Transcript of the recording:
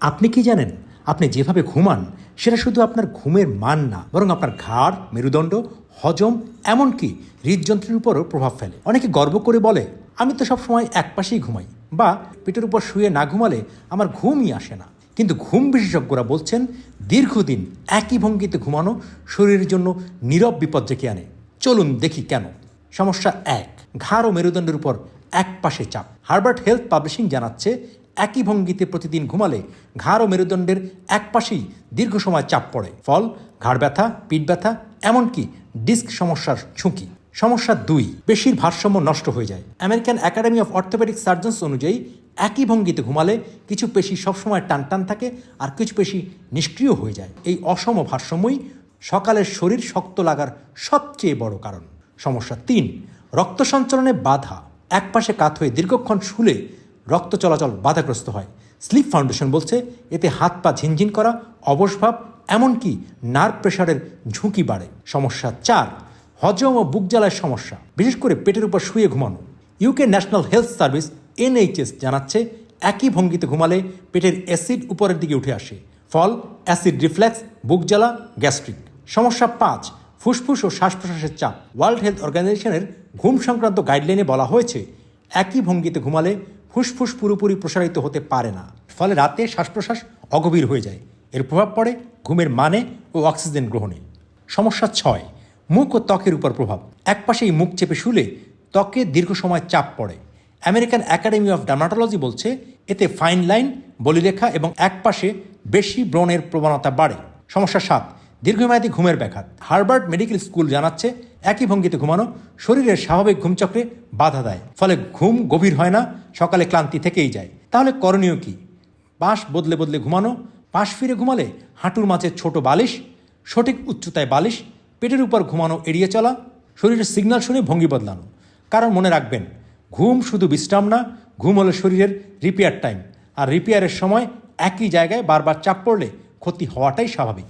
আপনি কি জানেন? আপনি যেভাবে ঘুমান, সেটা শুধু আপনার ঘুমের মান না, বরং আপনার ঘাড়, মেরুদণ্ড, হজম, এমনকি হৃদযন্ত্রের উপরও প্রভাব ফেলে। অনেকে গর্ব করে বলে, আমি তো সবসময় এক পাশেই ঘুমাই বা, পেটের উপর শুয়ে না ঘুমালে আমার ঘুমই আসে না কিন্তু ঘুম বিশেষজ্ঞরা বলছেন, দীর্ঘদিন একই ভঙ্গিতে ঘুমানো শরীরের জন্য নীরব বিপদ ডেকে আনে। চলুন দেখি কেন? সমস্যা এক, ঘাড় ও মেরুদণ্ডের উপর এক পাশে চাপ। হার্বার্ট হেলথ পাবলিশিং জানাচ্ছে একই ভঙ্গিতে প্রতিদিন ঘুমালে ঘাড় ও মেরুদণ্ডের এক পাশেই দীর্ঘ সময় চাপ পড়ে। ফল, ঘাড় ব্যথা, পিঠ ব্যথা, এমনকি ডিস্ক সমস্যার ঝুঁকি। সমস্যা দুই, পেশির ভারসাম্য নষ্ট হয়ে যায়। American academy of orthopaedic surgeons অনুযায়ী, একই ভঙ্গিতে ঘুমালে কিছু পেশি সবসময় টান টান থাকে আর কিছু পেশি নিষ্ক্রিয় হয়ে যায়। এই অসম ভারসাম্যই সকালের শরীর শক্ত লাগার সবচেয়ে বড় কারণ। সমস্যা তিন, রক্ত সঞ্চালনে বাধা। একপাশে কাত হয়ে দীর্ঘক্ষণ শুলে রক্ত চলাচল বাধাগ্রস্ত হয়। স্লিপ ফাউন্ডেশন বলছে, এতে হাত পা ঝিনঝিন করা অবসভাব এমনকি নার্ভ প্রেশারের ঝুঁকি বাড়ে। সমস্যা চার, হজম ও বুক জ্বালায় সমস্যা, বিশেষ করে পেটের উপর শুয়ে ঘুমানো। UK national health service NHS জানাচ্ছে, একই ভঙ্গিতে ঘুমালে পেটের অ্যাসিড উপরের দিকে উঠে আসে। ফল, অ্যাসিড রিফ্লেক্স, বুক জ্বালা, গ্যাস্ট্রিক। সমস্যা পাঁচ, ফুসফুস ও শ্বাস প্রশ্বাসের চাপ। ওয়ার্ল্ড হেলথ অর্গানাইজেশনের ঘুম সংক্রান্ত গাইডলাইনে বলা হয়েছে, একই ভঙ্গিতে ঘুমালে ফুসফুস পুরোপুরি প্রসারিত হতে পারে না। ফলে রাতে শ্বাস প্রশ্বাস অগভীর হয়ে যায়। এর প্রভাব পড়ে ঘুমের মানে ও অক্সিজেন গ্রহণে। সমস্যা ছয়, মুখ ও ত্বকের উপর প্রভাব। একপাশেই মুখ চেপে শুলে ত্বকে দীর্ঘ সময় চাপ পড়ে। আমেরিকান একাডেমি অফ ডার্মাটোলজি বলছে, এতে ফাইন লাইন বলিরেখা এবং একপাশে বেশি ব্রণের প্রবণতা বাড়ে। সমস্যা সাত, দীর্ঘমেয়াদী ঘুমের ব্যাঘাত। হার্ভার্ড মেডিকেল স্কুল জানাচ্ছে একই ভঙ্গিতে ঘুমানো, শরীরের স্বাভাবিক ঘুমচক্রে বাধা দেয়। ফলে ঘুম গভীর হয় না, সকালে ক্লান্তি থেকেই যায়। তাহলে করণীয় কি? পাশ বদলে বদলে ঘুমানো পাশ ফিরে ঘুমালে হাঁটুর মাঝে ছোট বালিশ, সঠিক উচ্চতায় বালিশ, পেটের উপর ঘুমানো এড়িয়ে চলা, শরীরের সিগন্যাল শুনে ভঙ্গি বদলানো। কারণ মনে রাখবেন, ঘুম শুধু বিশ্রাম না, ঘুম হলো শরীরের রিপেয়ার টাইম। আর রিপেয়ারের সময় একই জায়গায় বারবার চাপ পড়লে ক্ষতি হওয়াটাই স্বাভাবিক।